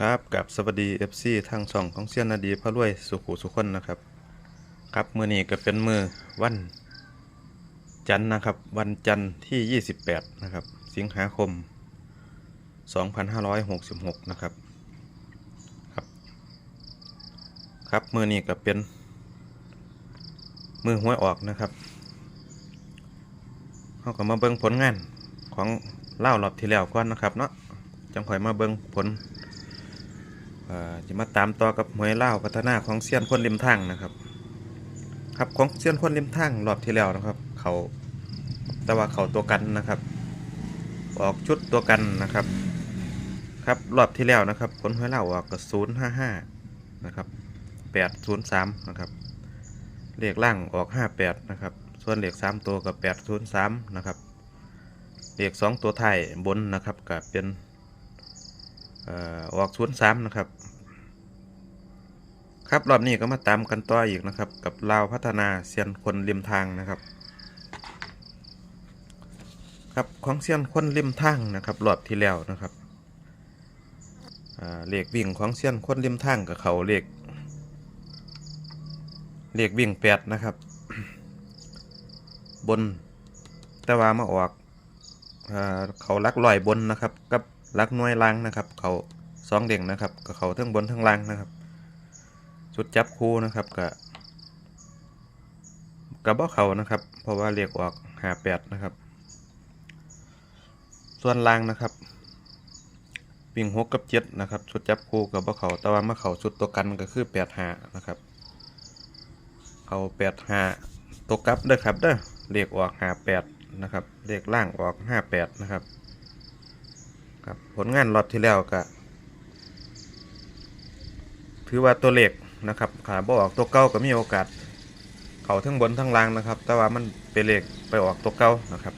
ครับกับสวัสดี FC ทางช่องของเซียนนาดีพระรวยสุขุสุขคนนะครับ ครับมือนี้ก็เป็นมือวันจันทร์นะครับ วันจันทร์ที่ 28 นะครับ สิงหาคม 2566 นะครับ ครับ ครับมือนี้ก็เป็น มือหวยออกนะครับเขาก็มาเบิ่งผลงานของเล่ารอบที่แล้วก่อนนะครับเนาะจังค่อยมาเบิ่งผล จะมาตามต่อกับหวยเล่าพัฒนาของเซียนคนริมทางนะครับ ครับของเซียนคนริมทางรอบที่แล้วนะครับ เขาแต่ว่าเขาตัวกันนะครับ ออกชุดตัวกันนะครับ ครับรอบที่แล้วนะครับผลหวยเล่าออกกับศูนย์ห้าห้านะครับแปดศูนย์สามนะครับเลขล่างออกห้าแปดนะครับ ส่วนเลขสามตัวกับแปดศูนย์สามนะครับเลขสองตัวไทยบนนะครับกับเป็น ออกศูนย์สามนะครับ ครับรอบนี้ก็มาตามกันต่ออีกนะครับ กับลาวพัฒนาเซียนคนริมทางนะครับ ครับของเซียนคนริมทางนะครับรอบที่แล้วนะครับอ่าเลขวิ่งของเซียนคนริมทางกับเขาเลขเลขวิ่งแปดนะครับ บนแต่ว่ามาออกอ่าเขาลักลอยบนนะครับกับ ลักน่วยล่างนะครับ เขาสองเด่งนะครับกับเขาทั้งบนทั้งล่างนะครับชุดจับคู่นะครับกับกับบ่เขานะครับ เพราะว่าเรียกออกหาแปดนะครับ ส่วนล่างนะครับวิ่งหกกับเจ็ดนะครับชุดจับคู่กับบ่เขาแต่ว่ามาเขาชุดตัวกันก็คือแปดหานะครับ เขาแปดหาตัวกับเด้อครับเด้อเรียกออกหาแปดนะครับเรียกล่างออกห้าแปดนะครับ ผลงานรอบที่แล้วก็ถือว่าตัวเลขนะครับขาบออกตัวเก้าก็มีโอกาส เขาทั้งบนทั้งล่างนะครับ แต่ว่ามันเป็นเลขไปออกตัวเก้านะครับ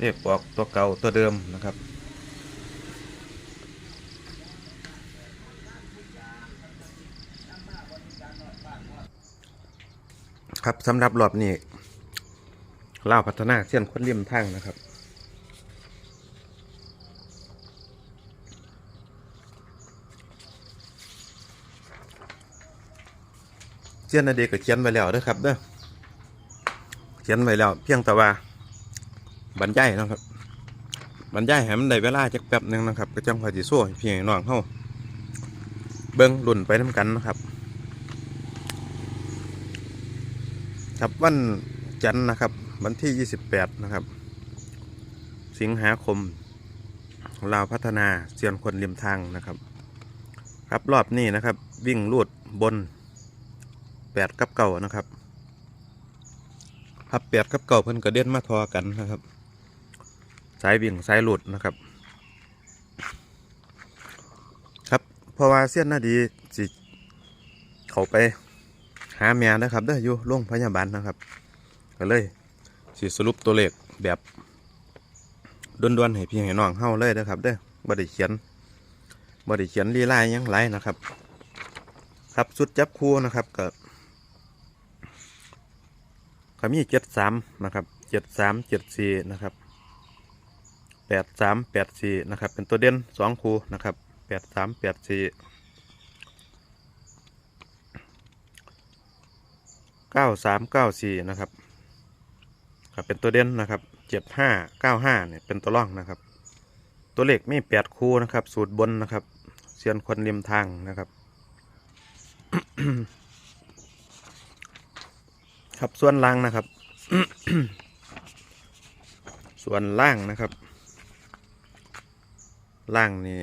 เลขออกตัวเก่าตัวเดิมนะครับครับสำหรับรอบนี้เล่าพัฒนาเส้นคนริมทางนะครับ เขียนนาเด็กก็เขียนไว้แล้วเด้อครับเด้อเขียนไว้แล้วเพียงแต่ว่าบรรยายนะครับบรรยายให้มันได้เวลาจักแป๊บหนึงนะครับ ก็จังคอยสิโซ่ให้พี่ให้น้องเฮาเบิ่งรุ่นไปนํกันนะครับ ครับวันจันทร์นะครับ วันที่ 28 นะครับ สิงหาคมลาวพัฒนาเซียนคนริมทางนะครับ ครับรอบนี้นะครับ วิ่งลูดบน แปดกับเก่านะครับครับแปดกับเก่าเพิ่นกระเด็นมาทอกันนะครับ สายวิ่งสายหลุดนะครับ ครับเพราะว่าเสี้ยนหน้าดีสิเขาไปหาเมียนะครับเด้ออยู่โรงพยาบาลนะครับ ก็เลยสิสรุปตัวเลขแบบด่วนๆให้พี่ให้น้องเฮาเลยนะครับเด้อบ่ได้เขียนบ่ได้เขียนลีลายยังไรนะครับ ครับสุดจับคู่นะครับก็ ก็มีเจ็ดสามนะครับเจ็ดสามเจ็ดสี่นะครับแปดสามแปดสี่นะครับ เป็นตัวเด่นสองคูนะครับแปดสามแปดสี่เก้าสามเก้าสี่นะครับครับเป็นตัวเด่นนะครับเจ็ดห้าเก้าห้าเนี่ยเป็นตัวร่องนะครับ ตัวเลขมีแปดคูนะครับ สูตรบนนะครับเซียนคนริมทางนะครับ ครับส่วนล่างนะครับ ส่วนล่างนะครับ ล่างนี่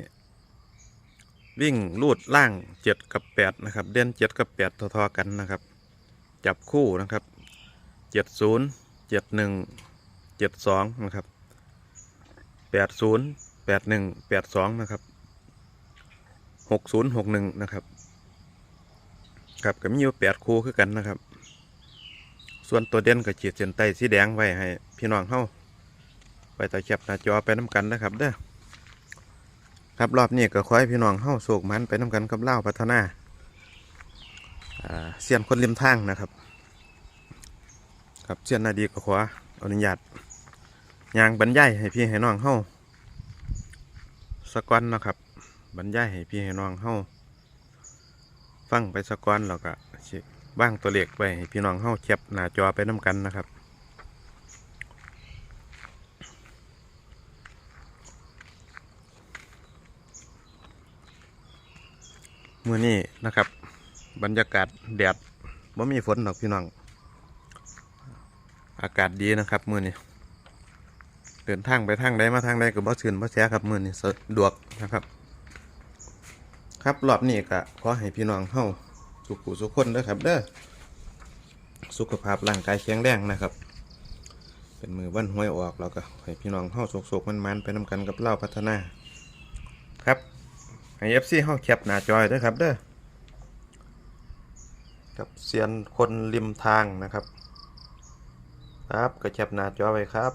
วิ่งลูดล่างเจ็ดกับแปดนะครับ เด่นเจ็ดกับแปดทอๆกันนะครับ จับคู่นะครับเจ็ดศูนย์เจ็ดหนึ่งเจ็ดสองนะครับแปดศูนย์แปดหนึ่งแปดสองนะครับหกศูนย์หกหนึ่งนะครับครับก็มีอยู่แปดคู่คือกันนะครับ ส่วนตัวเด่นก็ขีดเส้นใต้สีแดงไว้ให้พี่น้องเฮาไปตะแคบหน้าจอไปน้กันนะครับเด้อครับรอบนี้ก็ขอให้พี่น้องเฮาโศกมันไปน้กันกับเล่าพัฒนาเสียนคนริมทางนะครับ ครับเสียนนาดีก็ขออนุญาตยางบรรยายให้พี่ให้น้องเฮาสกวันนะครับ บรรยายให้พี่ให้น้องเฮาฟังไปสกอนแล้วก็ บ้างตัวเลขไว้ให้พี่น้องเฮาแคปหน้าจอไปน้กันนะครับ เมื่อนี้นะครับ บรรยากาศแดดว่ามีฝนดอกพี่น้อง อากาศดีนะครับเมื่อนี้เดินทางไปทางใดมาทางใดก็บ่ชื่นบ่แสครับมื่อนี้สะดวกนะครับ ครับรอบนี้ก็ขอให้พี่น้องเฮา สุขุสุขคนเด้อครับเด้อสุขภาพร่างกายแข็งแรงนะครับ เป็นมือวันห้วยออกแล้วก็ให้พี่น้องเฮาสุขๆมันๆไปนำกันกับเล่าพัฒนา ครับให้ FC เฮาแคปหน้าจอยด้วยครับเด้อกับเซียนคนริมทางนะครับ ครับก็แคปหน้าจอไว้ครับ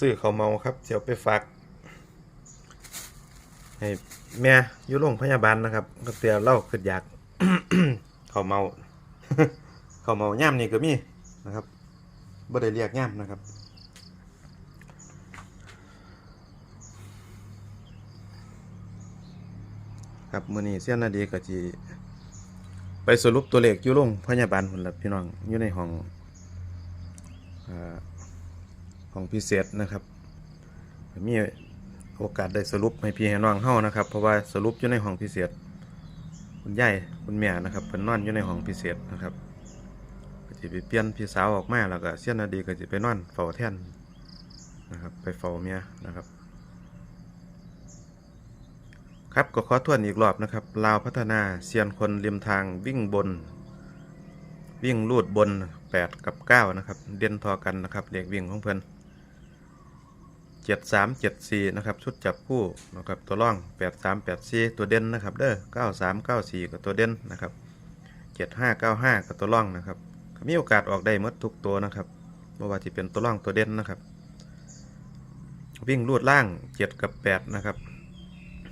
ซื้อเขาวเมาครับเดี๋ยวไปฝากให้แม่อยู่โรงพยาบาลนะครับก็เตียเล่าขึ้นอยากเขาวเมาเขาวเมาย่ามนี่ก็มีนะครับบ่ได้เรียกย่ามนะครับครับมื้อนี้เสี้ยนนาดีก็สิไปสรุปตัวเลขอยู่โรงพยาบาลพุ่นละพี่น้องอยู่ในห้อง อ่าห้องพิเศษนะครับมีโอกาสได้สรุปให้พี่ให้น้องเฮานะครับ เพราะว่าสรุปอยู่ในห้องพิเศษ คุณยายคุณแม่นะครับเพิ่นนอนอยู่ในห้องพิเศษนะครับก็สิไปเปลี่ยนพี่สาวออกมาแล้วก็เสี้ยนนาดีก็สิไปนอนเฝ้าแท่นนะครับไปเฝ้าเมียนะครับ ครับก็ขอทวนอีกรอบนะครับลาวพัฒนาเซียนคนริมทางวิ่งบน วิ่งลูดบน 8 กับ 9 นะครับ เด่นทอกันนะครับเด็กวิ่งของเพิ่อน 7 3 7 4นะครับ ชุดจับคู่นะครับตัวร่อง8 3 8 4ตัวเด่นนะครับเด้อ9 3 9 4กับตัวเด่นนะครับ7 5 9 5กับตัวร่องนะครับมีโอกาสออกได้หมดทุกตัวนะครับไม่ว่าจะเป็นตัวร่องตัวเด่นนะครับ วิ่งลูดล่าง7กับ8นะครับ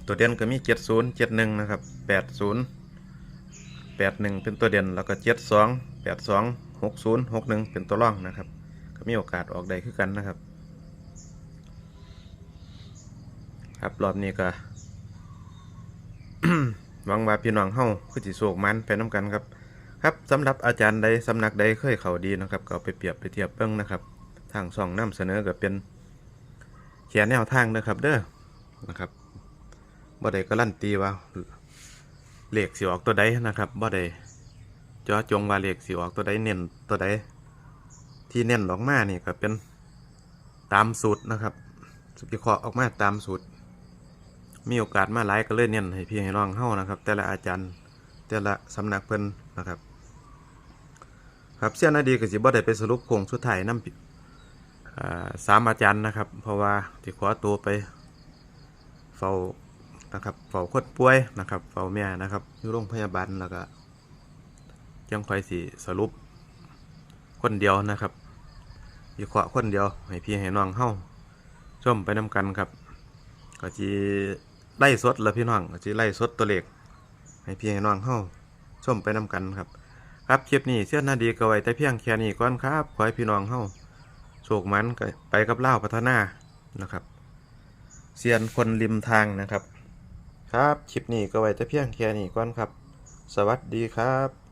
ตัวเด่นก็มี70 71นะครับ80 81เป็นตัวเด่นแล้วก็72 82 60 61เป็นตัวร่องนะครับ ก็มีโอกาสออกได้คือกันนะครับ ครับรอบนี้ก็หวังว่าพี่น้องเฮาคือสิโศกมันไปน้ำกันครับ ครับสำหรับอาจารย์ใดสำนักใดเคยเขาดีนะครับก็เอาไปเปรียบไปเทียบเบิ่งนะครับ ทางช่องนำเสนอก็เป็นเขียนแนวทางนะครับ เด้อนะครับบ่ได้การันตีว่าเลขสิออกตัวใดนะครับบ่ได้จาจงว่าเลขสิออกตัวใดเน้นตัวใดที่เน้นออกมานี่ก็เป็นตามสูตรนะครับสุวิเคราะห์ออกมาตามสูตร มีโอกาสมาหลายก็เลยเน้นให้พี่ให้น้องเฮานะครับ แต่ละอาจารย์แต่ละสำนักเพิ่นนะครับ ครับเสี้ยนนาดีก็สิบ่ได้ไปสรุปโครงสุดท้ายนำสามอาจารย์นะครับ เพราะว่าที่ขอตัวไปเฝ้านะครับเฝ้าคนป่วยนะครับเฝ้าแม่นะครับอยู่โรงพยาบาลแล้วก็ยังคอยสิสรุปคนเดียวนะครับวิเคราะห์คนเดียวให้พี่ให้น้องเฮาชมไปนำกันครับ ก็จี ไล่สดแล้วพี่น้องจะไล่สดตัวเลขให้พี่ให้น้องเข้าชมไปนำกันครับ ครับคลิปนี้เสี้ยนนาดีก็ไว้แต่เพียงแค่นี้ก่อนครับ ขอให้พี่น้องเข้าโชคมันไปกับเล่าพัฒนานะครับเซียนคนริมทางนะครับ ครับคลิปนี้ก็ไว้แต่เพียงแค่นี้ก่อนครับ สวัสดีครับ